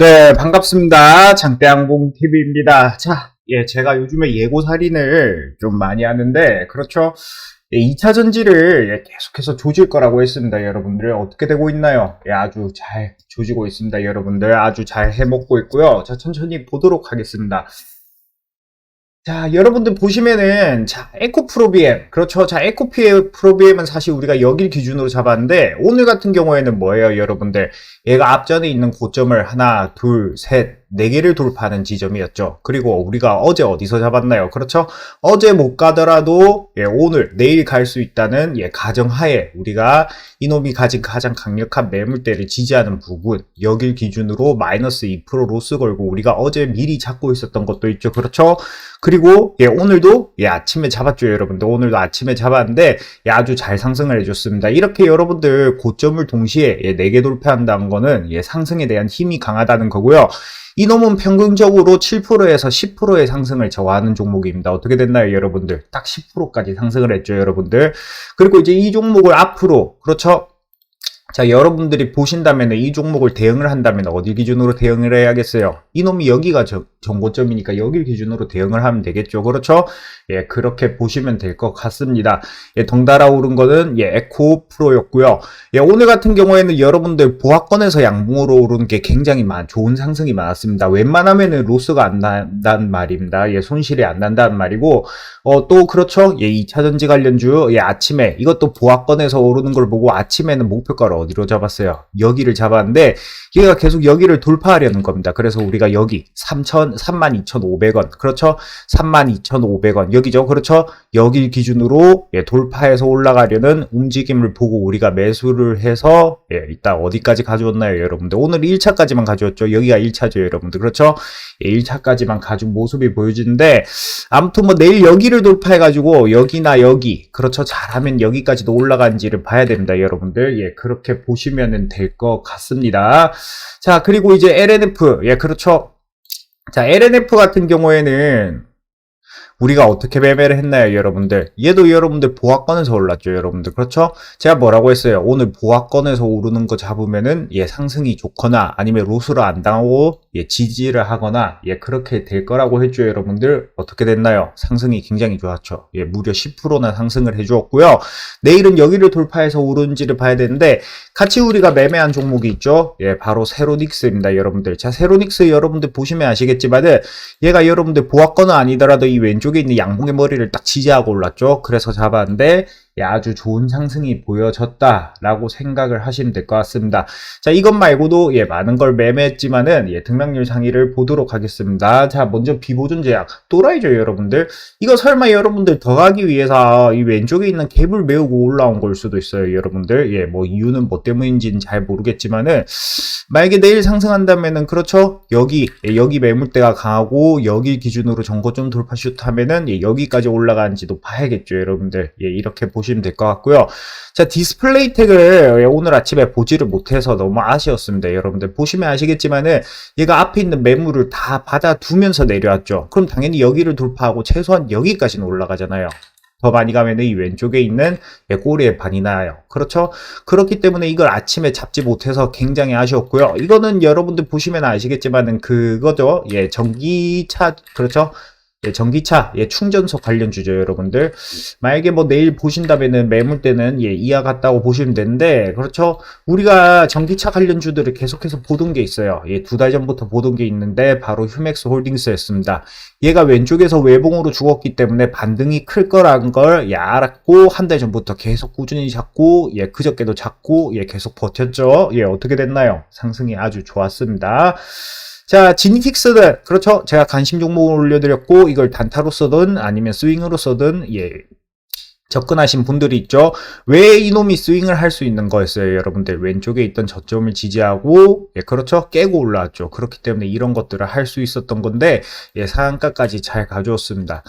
네, 반갑습니다. 장대항공 TV입니다. 자, 예, 제가 요즘에 예고 살인을 좀 많이 하는데, 그렇죠. 예, 2차 전지를 예, 계속해서 조질 거라고 했습니다. 여러분들 어떻게 되고 있나요? 예, 아주 잘 조지고 있습니다. 여러분들 아주 잘 해먹고 있고요. 자, 천천히 보도록 하겠습니다. 자, 여러분들 보시면은, 자, 에코프로비엠. 그렇죠. 자, 에코프로비엠은 사실 우리가 여길 기준으로 잡았는데, 오늘 같은 경우에는 뭐예요, 여러분들? 얘가 앞전에 있는 고점을 하나, 둘, 셋, 네 개를 돌파하는 지점이었죠. 그리고 우리가 어제 어디서 잡았나요? 그렇죠? 어제 못 가더라도, 예, 오늘, 내일 갈 수 있다는, 예, 가정하에 우리가 이놈이 가진 가장 강력한 매물대를 지지하는 부분, 여길 기준으로 마이너스 2% 로스 걸고 우리가 어제 미리 잡고 있었던 것도 있죠. 그렇죠? 그리고 예, 오늘도 예, 아침에 잡았죠, 여러분들. 오늘도 아침에 잡았는데 예, 아주 잘 상승을 해줬습니다. 이렇게 여러분들 고점을 동시에 예, 4개 돌파한다는 거는 예, 상승에 대한 힘이 강하다는 거고요. 이 놈은 평균적으로 7%에서 10%의 상승을 저하하는 종목입니다. 어떻게 됐나요, 여러분들? 딱 10%까지 상승을 했죠, 여러분들. 그리고 이제 이 종목을 앞으로, 그렇죠? 자, 여러분들이 보신다면 이 종목을 대응을 한다면 어디 기준으로 대응을 해야겠어요? 이놈이 여기가 저, 정고점이니까 여기 기준으로 대응을 하면 되겠죠. 그렇죠? 예, 그렇게 보시면 될 것 같습니다. 예, 덩달아 오른 거는 예, 에코 프로였고요. 예, 오늘 같은 경우에는 여러분들 보합권에서 양봉으로 오른 게 굉장히 많, 좋은 상승이 많았습니다. 웬만하면은 로스가 안 난다는 말입니다. 예, 손실이 안 난다는 말이고, 어, 또 그렇죠? 예, 2차 전지 관련주, 예, 아침에 이것도 보합권에서 오르는 걸 보고 아침에는 목표가를 어디로 잡았어요? 여기를 잡았는데, 얘가 계속 여기를 돌파하려는 겁니다. 그래서 우리가 여기 3천 32,500원. 그렇죠? 32,500원. 여기죠. 그렇죠? 여기 기준으로 예, 돌파해서 올라가려는 움직임을 보고 우리가 매수를 해서 예, 이따 어디까지 가져왔나요, 여러분들? 오늘 1차까지만 가져왔죠. 여기가 1차죠, 여러분들. 그렇죠? 예, 1차까지만 가진 모습이 보여지는데 아무튼 뭐 내일 여기를 돌파해 가지고 여기나 여기 그렇죠. 잘하면 여기까지도 올라간지를 봐야 됩니다, 여러분들. 예, 그렇게 보시면 될 것 같습니다. 자, 그리고 이제 LNF. 예, 그렇죠. 자, LNF 같은 경우에는 우리가 어떻게 매매를 했나요, 여러분들? 얘도 여러분들 보합권에서 올랐죠, 여러분들. 그렇죠? 제가 뭐라고 했어요? 오늘 보합권에서 오르는 거 잡으면은, 예, 상승이 좋거나, 아니면 로스를 안 당하고, 예, 지지를 하거나, 예, 그렇게 될 거라고 했죠, 여러분들. 어떻게 됐나요? 상승이 굉장히 좋았죠. 예, 무려 10%나 상승을 해주었고요. 내일은 여기를 돌파해서 오른지를 봐야 되는데, 같이 우리가 매매한 종목이 있죠? 예, 바로 세로닉스입니다, 여러분들. 자, 세로닉스 여러분들 보시면 아시겠지만은, 얘가 여러분들 보합권은 아니더라도 이 왼쪽 왼쪽에 있는 양봉의 머리를 딱 지지하고 올랐죠. 그래서 잡았는데 아주 좋은 상승이 보여졌다라고 생각을 하시면 될 것 같습니다. 자, 이것 말고도 예, 많은 걸 매매했지만은 예, 등락률 상위를 보도록 하겠습니다. 자, 먼저 비보존 제약 또라이죠, 여러분들. 이거 설마 여러분들 더 가기 위해서 이 왼쪽에 있는 갭을 메우고 올라온 걸 수도 있어요, 여러분들. 예, 뭐 이유는 뭐 때문인지는 잘 모르겠지만은 만약에 내일 상승한다면은 그렇죠. 여기 예, 여기 매물대가 강하고 여기 기준으로 정거점 돌파 슛 하면은 예, 여기까지 올라가는지도 봐야겠죠, 여러분들. 예, 이렇게 보시 보시면 될 것 같고요. 자, 디스플레이 택을 오늘 아침에 보지를 못해서 너무 아쉬웠습니다. 여러분들 보시면 아시겠지만은 얘가 앞에 있는 매물을 다 받아두면서 내려왔죠. 그럼 당연히 여기를 돌파하고 최소한 여기까지는 올라가잖아요. 더 많이 가면 이 왼쪽에 있는 꼬리에 반이 나요. 그렇죠? 그렇기 때문에 이걸 아침에 잡지 못해서 굉장히 아쉬웠고요. 이거는 여러분들 보시면 아시겠지만은 그거죠. 예, 전기차, 그렇죠? 예, 전기차, 예, 충전소 관련 주죠, 여러분들. 만약에 뭐 내일 보신다면은 매물대는 예, 이하 같다고 보시면 되는데, 그렇죠? 우리가 전기차 관련 주들을 계속해서 보던 게 있어요. 예, 두 달 전부터 보던 게 있는데, 바로 휴맥스 홀딩스였습니다. 얘가 왼쪽에서 외봉으로 죽었기 때문에 반등이 클 거라는 걸 예, 알았고, 한 달 전부터 계속 꾸준히 잡고, 예, 그저께도 잡고, 예, 계속 버텼죠. 예, 어떻게 됐나요? 상승이 아주 좋았습니다. 자, 지니틱스들. 그렇죠. 제가 관심 종목을 올려드렸고, 이걸 단타로 써든 아니면 스윙으로 써든, 예. 접근하신 분들이 있죠. 왜 이놈이 스윙을 할 수 있는 거였어요, 여러분들. 왼쪽에 있던 저점을 지지하고, 예, 그렇죠. 깨고 올라왔죠. 그렇기 때문에 이런 것들을 할 수 있었던 건데, 예, 상한가까지 잘 가져왔습니다.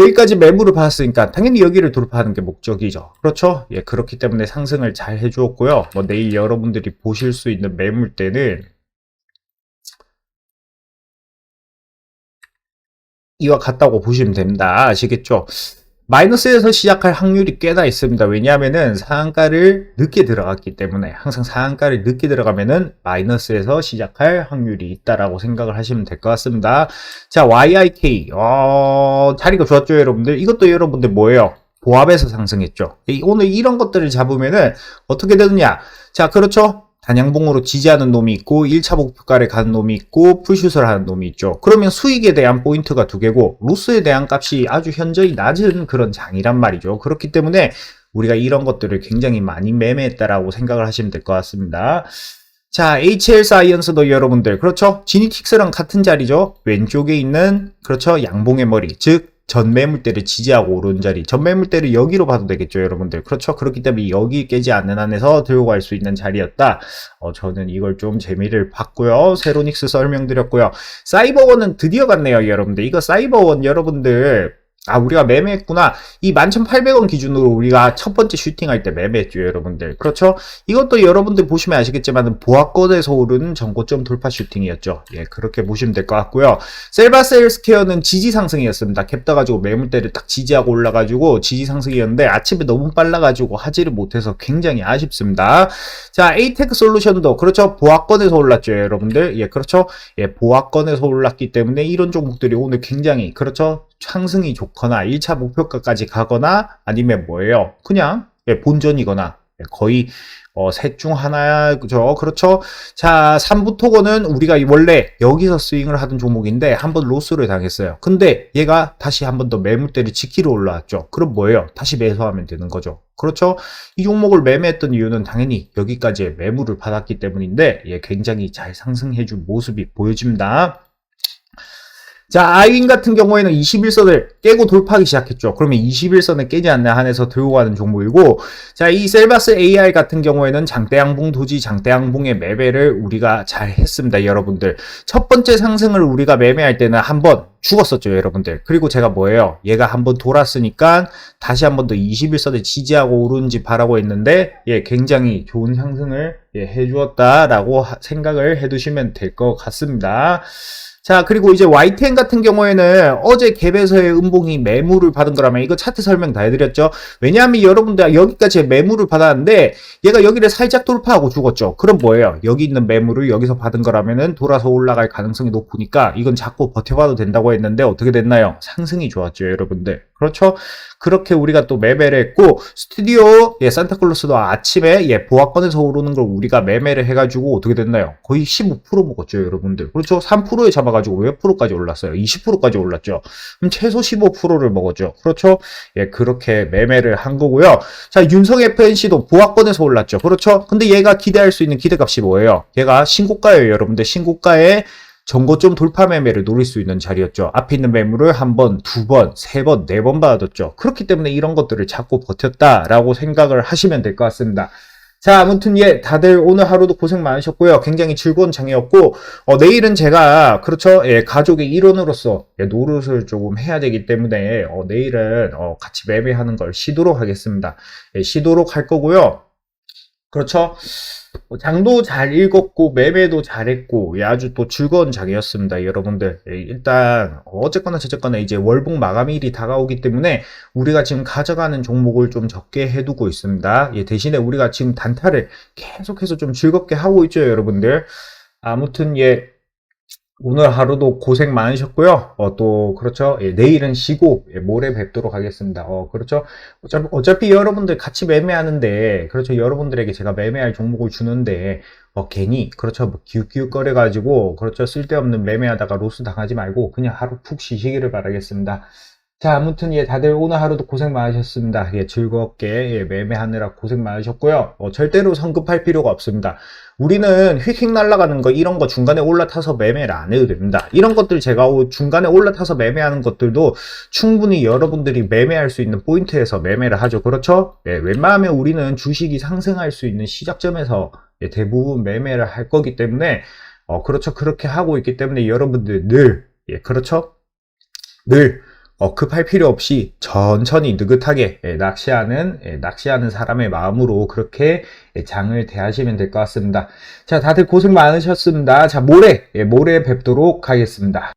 여기까지 매물을 받았으니까 당연히 여기를 돌파하는 게 목적이죠. 그렇죠? 예, 그렇기 때문에 상승을 잘 해주었고요. 뭐 내일 여러분들이 보실 수 있는 매물대는 이와 같다고 보시면 됩니다. 아시겠죠? 마이너스에서 시작할 확률이 꽤나 있습니다. 왜냐하면은 상한가를 늦게 들어갔기 때문에 항상 상한가를 늦게 들어가면은 마이너스에서 시작할 확률이 있다라고 생각을 하시면 될 것 같습니다. 자, YIK 어, 자리가 좋았죠, 여러분들. 이것도 여러분들 뭐예요? 보합에서 상승했죠. 이- 오늘 이런 것들을 잡으면은 어떻게 되느냐? 자, 그렇죠. 단양봉으로 지지하는 놈이 있고 1차 목표가를 가는 놈이 있고 풀슛을 하는 놈이 있죠. 그러면 수익에 대한 포인트가 두 개고 로스에 대한 값이 아주 현저히 낮은 그런 장이란 말이죠. 그렇기 때문에 우리가 이런 것들을 굉장히 많이 매매했다라고 생각을 하시면 될 것 같습니다. 자, HL 사이언스도 여러분들, 그렇죠? 지니틱스랑 같은 자리죠? 왼쪽에 있는, 그렇죠? 양봉의 머리, 즉, 전 매물대를 지지하고 오른 자리. 전 매물대를 여기로 봐도 되겠죠, 여러분들. 그렇죠? 그렇기 때문에 여기 깨지 않는 한에서 들고 갈 수 있는 자리였다. 어, 저는 이걸 좀 재미를 봤고요. 세로닉스 설명드렸고요. 사이버원은 드디어 갔네요, 여러분들. 이거 사이버원 여러분들, 아, 우리가 매매했구나. 이 11,800원 기준으로 우리가 첫 번째 슈팅할 때 매매했죠, 여러분들. 그렇죠? 이것도 여러분들 보시면 아시겠지만, 보합권에서 오르는 전고점 돌파 슈팅이었죠. 예, 그렇게 보시면 될 것 같고요. 셀바셀스케어는 지지 상승이었습니다. 캡 떠가지고 매물대를 딱 지지하고 올라가지고 지지 상승이었는데, 아침에 너무 빨라가지고 하지를 못해서 굉장히 아쉽습니다. 자, 에이테크 솔루션도, 그렇죠? 보합권에서 올랐죠, 여러분들. 예, 그렇죠? 예, 보합권에서 올랐기 때문에 이런 종목들이 오늘 굉장히, 그렇죠? 상승이 좋거나 1차 목표가까지 가거나 아니면 뭐예요? 그냥 예, 본전이거나 예, 거의 어, 셋 중 하나죠. 그렇죠? 자, 삼부토거는 우리가 원래 여기서 스윙을 하던 종목인데 한번 로스를 당했어요. 근데 얘가 다시 한 번 더 매물대를 지키러 올라왔죠. 그럼 뭐예요? 다시 매수하면 되는 거죠. 그렇죠? 이 종목을 매매했던 이유는 당연히 여기까지의 매물을 받았기 때문인데 예, 굉장히 잘 상승해준 모습이 보여집니다. 자, 아이윈 같은 경우에는 21선을 깨고 돌파하기 시작했죠. 그러면 21선을 깨지 않는 한에서 들고 가는 종목이고, 자, 이 셀바스 AI 같은 경우에는 장대양봉 도지 장대양봉의 매매를 우리가 잘 했습니다, 여러분들. 첫 번째 상승을 우리가 매매할 때는 한번 죽었었죠, 여러분들. 그리고 제가 뭐예요? 얘가 한번 돌았으니까 다시 한 번 더 21선을 지지하고 오르는지 바라고 했는데, 예, 굉장히 좋은 상승을 예, 해 주었다라고 하- 생각을 해 두시면 될 것 같습니다. 자, 그리고 이제 YTN 같은 경우에는 어제 갭에서의 음봉이 매물을 받은 거라면 이거 차트 설명 다 해드렸죠. 왜냐하면 여러분들 여기까지 매물을 받았는데 얘가 여기를 살짝 돌파하고 죽었죠. 그럼 뭐예요? 여기 있는 매물을 여기서 받은 거라면은 돌아서 올라갈 가능성이 높으니까 이건 자꾸 버텨봐도 된다고 했는데 어떻게 됐나요? 상승이 좋았죠, 여러분들. 그렇죠? 그렇게 우리가 또 매매를 했고 스튜디오 예 산타클로스도 아침에 예 보합권에서 오르는 걸 우리가 매매를 해가지고 어떻게 됐나요? 거의 15% 먹었죠 여러분들. 그렇죠? 3%에 잡아가지고 몇 프로까지 올랐어요? 20%까지 올랐죠? 그럼 최소 15%를 먹었죠. 그렇죠? 예 그렇게 매매를 한 거고요. 자 윤성 FNC도 보합권에서 올랐죠. 그렇죠? 근데 얘가 기대할 수 있는 기대값이 뭐예요? 얘가 신고가예요 여러분들. 신고가에 전고점 돌파 매매를 노릴 수 있는 자리였죠. 앞에 있는 매물을 한 번, 두 번, 세 번, 네 번 받았죠. 그렇기 때문에 이런 것들을 자꾸 버텼다라고 생각을 하시면 될 것 같습니다. 자, 아무튼 예, 다들 오늘 하루도 고생 많으셨고요. 굉장히 즐거운 장이었고, 어, 내일은 제가, 그렇죠, 예, 가족의 일원으로서, 예, 노릇을 조금 해야 되기 때문에, 어, 내일은, 어, 같이 매매하는 걸 쉬도록 하겠습니다. 예, 쉬도록 할 거고요. 그렇죠. 뭐 장도 잘 읽었고 매매도 잘했고 예, 아주 또 즐거운 장이었습니다 여러분들. 예, 일단 어쨌거나 저쨌거나 이제 월봉 마감일이 다가오기 때문에 우리가 지금 가져가는 종목을 좀 적게 해두고 있습니다. 예, 대신에 우리가 지금 단타를 계속해서 좀 즐겁게 하고 있죠 여러분들. 아무튼 예 오늘 하루도 고생 많으셨고요. 어, 또, 그렇죠. 예, 내일은 쉬고, 예, 모레 뵙도록 하겠습니다. 어, 그렇죠. 어차피, 어차피 여러분들 같이 매매하는데, 그렇죠. 여러분들에게 제가 매매할 종목을 주는데, 어, 괜히, 그렇죠. 뭐, 기웃기웃거려 가지고, 그렇죠. 쓸데없는 매매하다가 로스 당하지 말고, 그냥 하루 푹 쉬시기를 바라겠습니다. 자, 아무튼, 예, 다들 오늘 하루도 고생 많으셨습니다. 예, 즐겁게, 예, 매매하느라 고생 많으셨고요. 어, 절대로 성급할 필요가 없습니다. 우리는 휙휙 날아가는 거 이런 거 중간에 올라타서 매매를 안 해도 됩니다. 이런 것들 제가 중간에 올라타서 매매하는 것들도 충분히 여러분들이 매매할 수 있는 포인트에서 매매를 하죠. 그렇죠? 예, 웬만하면 우리는 주식이 상승할 수 있는 시작점에서 예, 대부분 매매를 할 거기 때문에 어, 그렇죠. 그렇게 하고 있기 때문에 여러분들 늘 예, 그렇죠? 늘 어, 급할 필요 없이 천천히 느긋하게 예, 낚시하는 예, 낚시하는 사람의 마음으로 그렇게 예, 장을 대하시면 될 것 같습니다. 자, 다들 고생 많으셨습니다. 자, 모레 예, 모레 뵙도록 하겠습니다.